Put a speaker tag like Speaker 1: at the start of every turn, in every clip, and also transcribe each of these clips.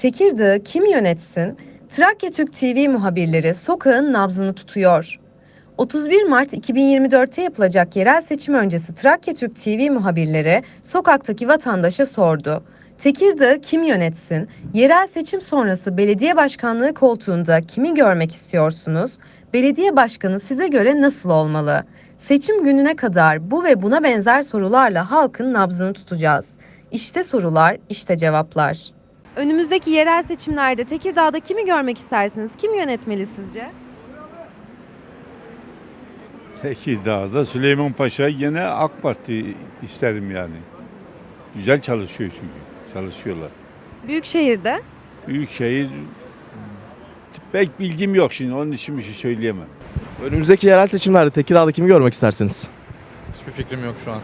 Speaker 1: Tekirdağ'ı kim yönetsin? Trakya Türk TV muhabirleri sokağın nabzını tutuyor. 31 Mart 2024'te yapılacak yerel seçim öncesi Trakya Türk TV muhabirleri sokaktaki vatandaşa sordu. Tekirdağ'ı kim yönetsin? Yerel seçim sonrası belediye başkanlığı koltuğunda kimi görmek istiyorsunuz? Belediye başkanı size göre nasıl olmalı? Seçim gününe kadar bu ve buna benzer sorularla halkın nabzını tutacağız. İşte sorular, işte cevaplar. Önümüzdeki yerel seçimlerde Tekirdağ'da kimi görmek istersiniz? Kim yönetmeli sizce?
Speaker 2: Tekirdağ'da Süleyman Paşa yine AK Parti isterim yani. Güzel çalışıyor çünkü. Çalışıyorlar.
Speaker 1: Büyükşehir'de.
Speaker 2: Büyükşehir pek bilgim yok şimdi onun için bir şey söyleyemem.
Speaker 3: Önümüzdeki yerel seçimlerde Tekirdağ'da kimi görmek istersiniz?
Speaker 4: Hiçbir fikrim yok şu an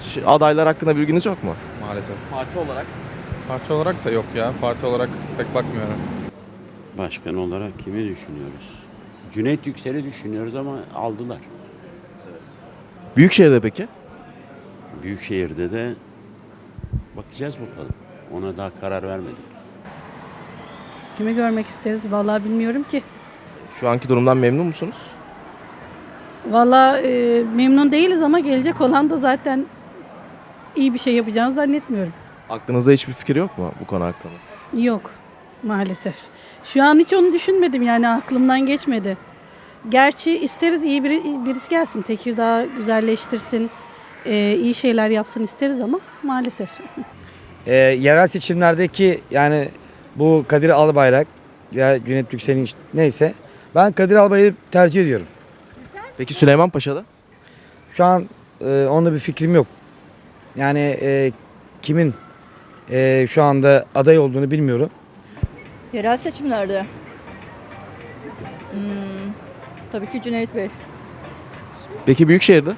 Speaker 3: Hiç adaylar hakkında bilginiz yok mu?
Speaker 4: maalesef.
Speaker 3: Parti olarak.
Speaker 4: Parti olarak da yok ya. Parti olarak pek bakmıyorum.
Speaker 5: Başkan olarak kimi düşünüyoruz? Cüneyt Yüksel'i düşünüyoruz ama aldılar.
Speaker 3: Büyükşehir'de peki?
Speaker 5: Büyükşehir'de de bakacağız bakalım. Ona daha karar vermedik.
Speaker 6: Kimi görmek isteriz vallahi bilmiyorum ki.
Speaker 3: Şu anki durumdan memnun musunuz?
Speaker 6: Vallahi e, memnun değiliz ama gelecek olan da zaten iyi bir şey yapacağını zannetmiyorum.
Speaker 3: Aklınızda hiçbir fikir yok mu bu konu hakkında?
Speaker 6: Yok maalesef. Şu an hiç onu düşünmedim yani aklımdan geçmedi. Gerçi isteriz iyi biri, birisi gelsin Tekirdağ güzelleştirsin, e, iyi şeyler yapsın isteriz ama maalesef.
Speaker 7: Ee, yerel seçimlerdeki yani bu Kadir Albayrak ya Cüneyt Yüksel'in işte- neyse ben Kadir Albayrak'ı tercih ediyorum.
Speaker 3: Peki Süleyman Paşa'da?
Speaker 7: Şu an e, onda bir fikrim yok. Yani e, kimin e, şu anda aday olduğunu bilmiyorum.
Speaker 8: Yerel seçimlerde. Hmm, tabii ki Cüneyt Bey.
Speaker 3: Peki Büyükşehir'de?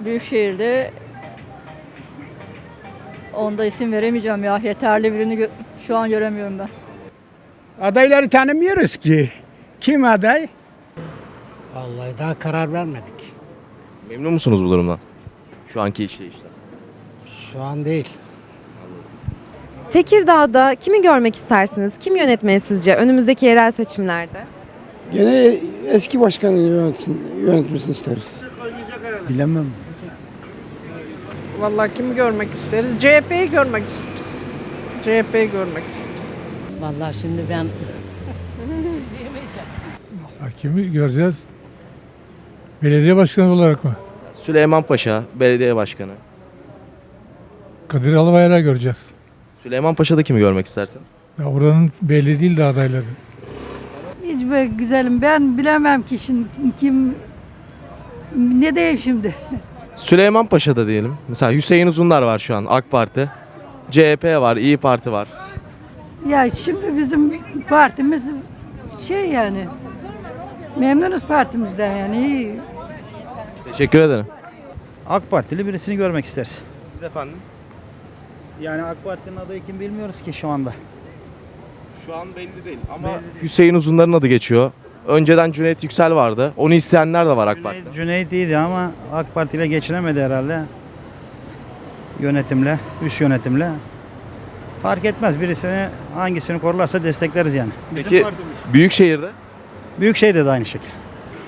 Speaker 8: Büyükşehir'de onda isim veremeyeceğim ya. Yeterli birini gö- şu an göremiyorum ben.
Speaker 9: Adayları tanımıyoruz ki. Kim aday?
Speaker 10: Vallahi daha karar vermedik.
Speaker 3: Memnun musunuz bu durumdan? Şu anki işleyişten.
Speaker 10: Şu an değil.
Speaker 1: Tekirdağ'da kimi görmek istersiniz? Kim yönetmeli sizce önümüzdeki yerel seçimlerde?
Speaker 9: Gene eski başkanın yönetsin, yönetmesini isteriz. Bilemem.
Speaker 11: Vallahi kimi görmek isteriz? CHP'yi görmek isteriz. CHP'yi görmek isteriz.
Speaker 6: Vallahi şimdi ben
Speaker 9: Kimi göreceğiz? Belediye başkanı olarak mı?
Speaker 3: Süleyman Paşa, belediye başkanı.
Speaker 9: Kadir Albayrak'ı göreceğiz.
Speaker 3: Süleyman Paşa'da kimi görmek istersiniz?
Speaker 9: Ya buranın belli değil de adayları.
Speaker 11: Hiç böyle güzelim. Ben bilemem ki şimdi kim ne diyeyim şimdi.
Speaker 3: Süleyman Paşa'da diyelim. Mesela Hüseyin Uzundar var şu an AK Parti. CHP var, İyi Parti var.
Speaker 11: Ya şimdi bizim partimiz şey yani memnunuz partimizden yani iyi.
Speaker 3: Teşekkür ederim.
Speaker 7: AK Partili birisini görmek isteriz.
Speaker 3: Siz efendim?
Speaker 7: Yani AK Parti'nin adayı kim bilmiyoruz ki şu anda.
Speaker 3: Şu an belli değil ama Hüseyin Uzundar'ın adı geçiyor. Önceden Cüneyt Yüksel vardı. Onu isteyenler de var AK Parti'de.
Speaker 7: Cüneyt iyiydi ama AK Parti ile geçinemedi herhalde. Yönetimle, üst yönetimle. Fark etmez birisini hangisini korlarsa destekleriz yani.
Speaker 3: Peki Büyükşehir'de?
Speaker 7: Büyükşehir'de de aynı şekilde.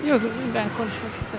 Speaker 6: yok ben konuşmak istemem.